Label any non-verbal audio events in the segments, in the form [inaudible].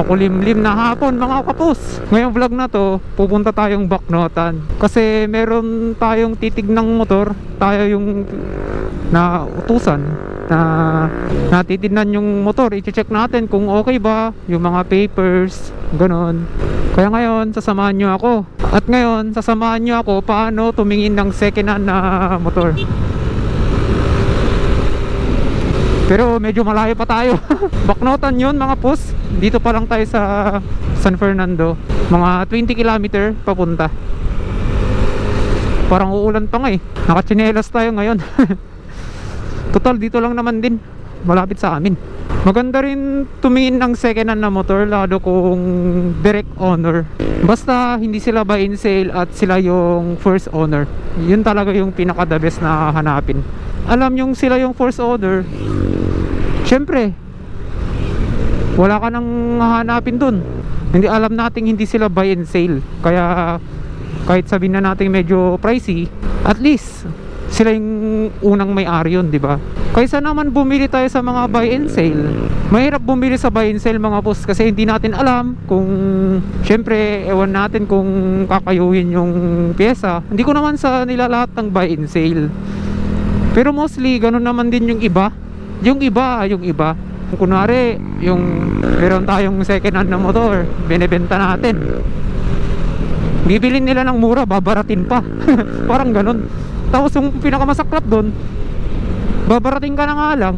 Makulimlim na hapon mga kapus. Ngayong vlog na to, pupunta tayong Baknotan. Kasi meron tayong titig ng motor. Tayo yung na utusan na natitignan yung motor. I-check natin kung okay ba yung mga papers, ganon. Kaya ngayon, sasamahan nyo ako. At ngayon, sasamahan nyo ako paano tumingin ng second hand na motor. Pero medyo malayo pa tayo. [laughs] Baknotan yun mga pus. Dito pa lang tayo sa San Fernando. Mga 20 kilometer papunta. Parang uulan pa nga eh. Nakachinelas tayo ngayon. [laughs] Total dito lang naman din. Malapit sa amin. Maganda rin tumingin ng second hand na motor lalo kung direct owner. Basta hindi sila buy in sale at sila yung first owner. Yun talaga yung pinaka the best na hanapin. Alam yung sila yung first owner, Siyempre, wala ka nang hahanapin dun. Hindi alam nating hindi sila buy and sale. Kaya kahit sabihin na natin medyo pricey, at least sila yung unang may-ari yun, di ba? Kaysa naman bumili tayo sa mga buy and sale. Mahirap bumili sa buy and sale mga boss kasi hindi natin alam kung syempre ewan natin kung kakayuhin yung pyesa. Hindi ko naman sa nila lahat ng buy and sale. Pero mostly ganun naman din yung iba. Yung iba, yung iba. Kunwari, yung meron tayong second hand na motor, binebenta natin. Bibilin nila ng mura, babaratin pa. [laughs] Parang ganun. Tapos yung pinakamasaklap doon, babarating ka na nga lang.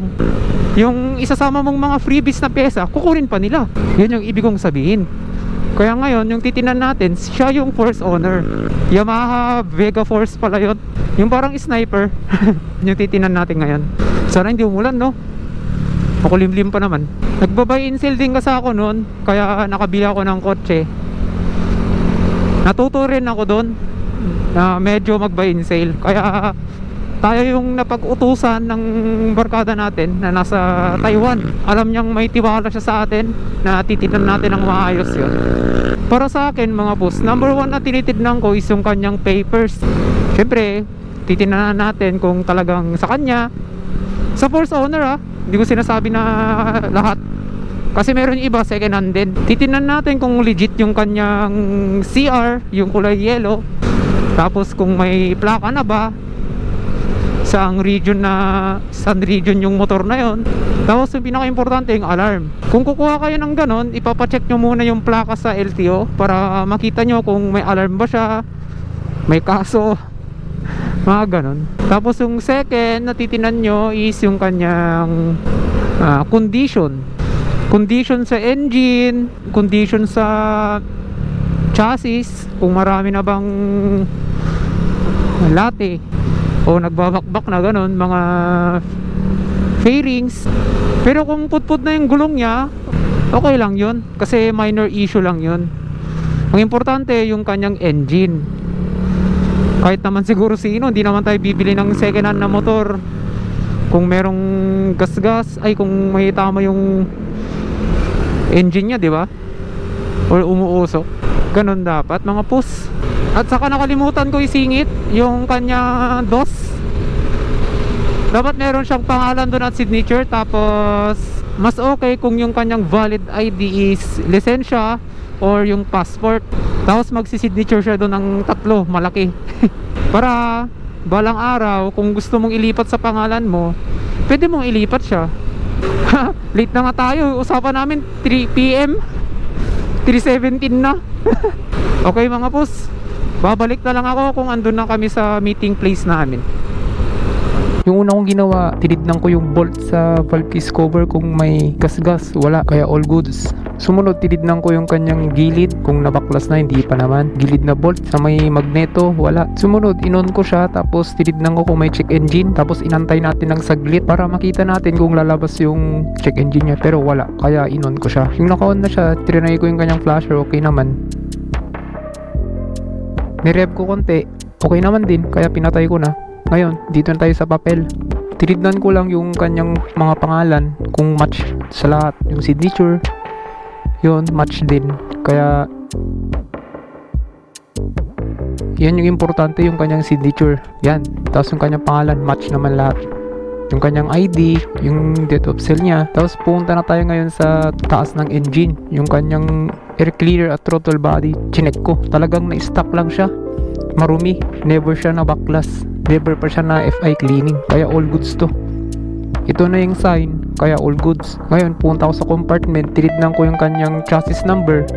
Yung isasama mong mga freebies na pyesa, kukunin pa nila. Yun yung ibig kong sabihin. Kaya ngayon, yung titinan natin, siya yung first owner. Yamaha Vega Force pala yun. Yung parang sniper. [laughs] yung titinan natin ngayon. Sana hindi umulan, no? Makulimlim pa naman. Nagbabay sale din kasi ako noon. Kaya nakabili ako ng kotse. Natuto rin ako doon na medyo mag-buy in sale. Kaya tayo yung napag-utusan ng barkada natin na nasa Taiwan. Alam niyang may tiwala siya sa atin na titinan natin ng maayos yun. Para sa akin mga boss, number one na tinitignan ko is yung kanyang papers. Siyempre, titinan natin kung talagang sa kanya. Sa first owner ah, hindi ko sinasabi na lahat. Kasi meron iba second hand din. Titinan natin kung legit yung kanyang CR, yung kulay yellow. Tapos kung may plaka na ba, saang region na saan region yung motor na yon tapos yung pinaka-importante yung alarm. Kung kukuha kayo ng ganon ipapacheck nyo muna yung plaka sa LTO para makita nyo kung may alarm ba siya may kaso [laughs] mga ganon. Tapos yung second na titinan nyo is yung kanyang ah, condition. Condition sa engine condition sa chassis kung marami na bang late o nagbabakbak na ganun mga fairings. Pero kung putput na yung gulong niya okay lang yun kasi minor issue lang yun. Ang importante yung kanyang engine. Kahit naman siguro sino hindi naman tayo bibili ng second hand na motor. Kung merong gas-gas ay kung may tama yung engine niya di ba? Or umuusok ganun dapat mga pus at saka nakalimutan ko isingit yung kanya DOS. Dapat meron siyang pangalan doon at signature tapos mas okay kung yung kanyang valid ID is lisensya or yung passport. Tapos magsisignature siya doon ng tatlo, malaki. [laughs] Para balang araw kung gusto mong ilipat sa pangalan mo, pwede mong ilipat siya. [laughs] Late na nga tayo. Usapan namin 3 PM. 3.17 na. [laughs] okay mga pus. Babalik na lang ako kung andun na kami sa meeting place namin. Yung una kong ginawa, tinignan ko yung bolt sa valve case cover kung may gas-gas, wala, kaya all goods. Sumunod, tinignan ko yung kanyang gilid, kung nabaklas na, hindi pa naman. Gilid na bolt, sa may magneto, wala. Sumunod, inon ko siya, tapos tinignan ko kung may check engine, tapos inantay natin ng saglit para makita natin kung lalabas yung check engine niya, pero wala, kaya inon ko siya. Yung naka-on na siya, trinay ko yung kanyang flasher, okay naman. Nirev ko konti, okay naman din, kaya pinatay ko na. Ngayon, dito na tayo sa papel. Tinignan ko lang yung kanyang mga pangalan, kung match sa lahat. Yung signature, yun, match din. Kaya, yan yung importante, yung kanyang signature. Yan, tapos yung kanyang pangalan, match naman lahat. yung kanyang ID, yung date of sale niya. Tapos pumunta na tayo ngayon sa taas ng engine, yung kanyang air cleaner at throttle body. Chinek ko, talagang na-stock lang siya. Marumi, never siya na baklas. Never pa siya na FI cleaning. Kaya all goods to. Ito na yung sign, kaya all goods. Ngayon, punta ako sa compartment, tinignan ko yung kanyang chassis number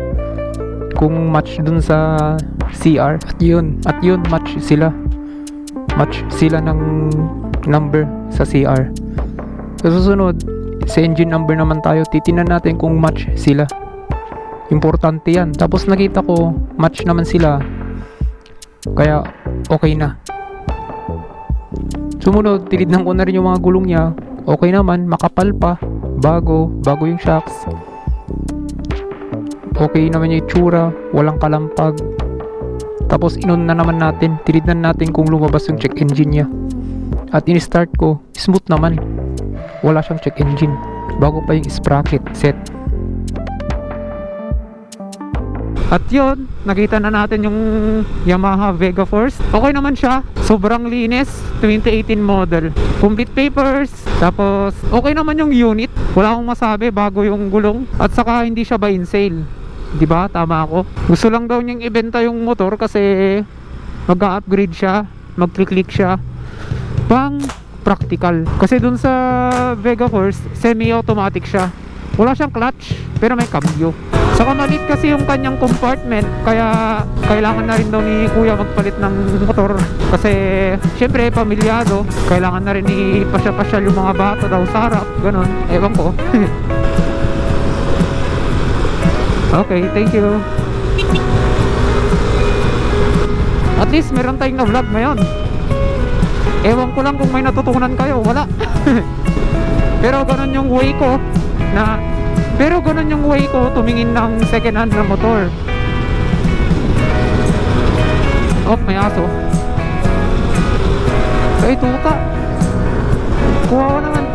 kung match dun sa CR. At yun, at yun, match sila. Match sila ng number sa CR. Sa susunod, sa engine number naman tayo, titinan natin kung match sila. Importante yan. Tapos nakita ko, match naman sila. Kaya, okay na. Sumunod, tinignan ko na rin yung mga gulong niya. Okay naman, makapal pa. Bago, bago yung shocks. Okay naman yung itsura, walang kalampag. Tapos inon na naman natin, tinignan natin kung lumabas yung check engine niya. At in-start ko, smooth naman. Wala siyang check engine. Bago pa yung sprocket set. At yun, nakita na natin yung Yamaha Vega Force. Okay naman siya. Sobrang linis. 2018 model. Complete papers. Tapos, okay naman yung unit. Wala akong masabi bago yung gulong. At saka hindi siya buy and sale. ba? Tama ako. Gusto lang daw niyang ibenta yung motor kasi mag-upgrade siya. Mag-click siya. Pang practical. Kasi dun sa Vega Force, semi-automatic siya. Wala siyang clutch, pero may cambio. Saka maliit kasi yung kanyang compartment, kaya kailangan na rin daw ni kuya magpalit ng motor. Kasi syempre pamilyado, kailangan na rin ipasya-pasyal yung mga bata daw sa harap, ganun. Ewan ko. [laughs] okay, thank you. At least meron tayong na-vlog ngayon. Ewan ko lang kung may natutunan kayo, wala. [laughs] Pero ganun yung way ko na pero ganun yung way ko tumingin ng second hand na motor. Oh, may aso. Ay, tuka. Kuha ko naman.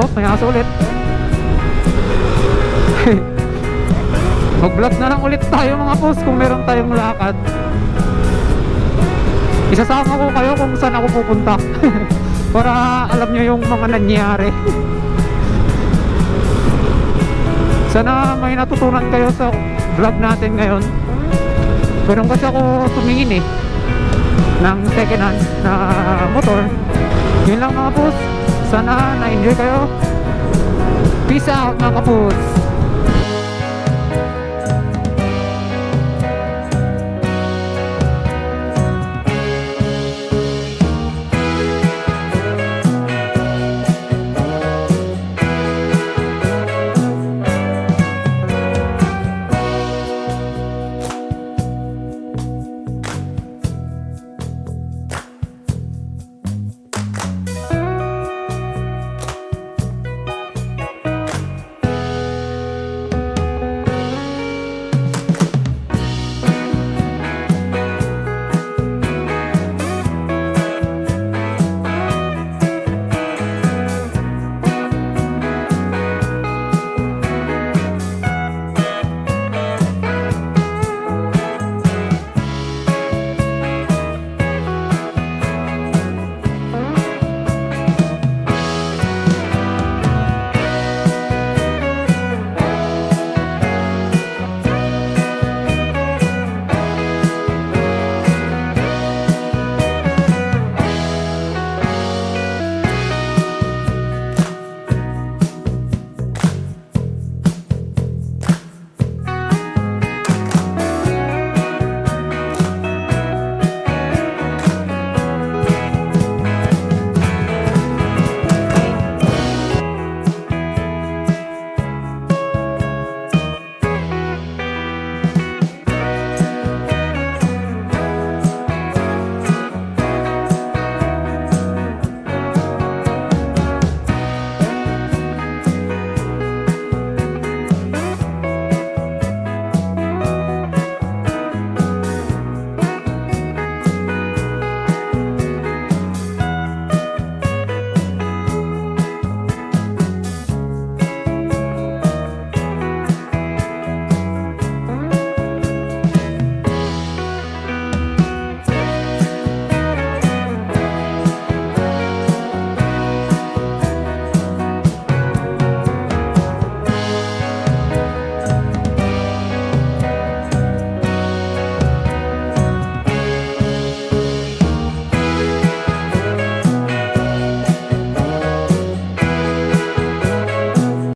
Oh, may aso ulit. [laughs] Mag-vlog na lang ulit tayo mga boss kung meron tayong lakad. Isasama ko kayo kung saan ako pupunta. [laughs] Para alam nyo yung mga nangyari. [laughs] Sana may natutunan kayo sa vlog natin ngayon. Pero kasi ako tumingin eh ng second hand na motor. Yun lang mga boss. Sana na-enjoy kayo. Peace out mga kapus.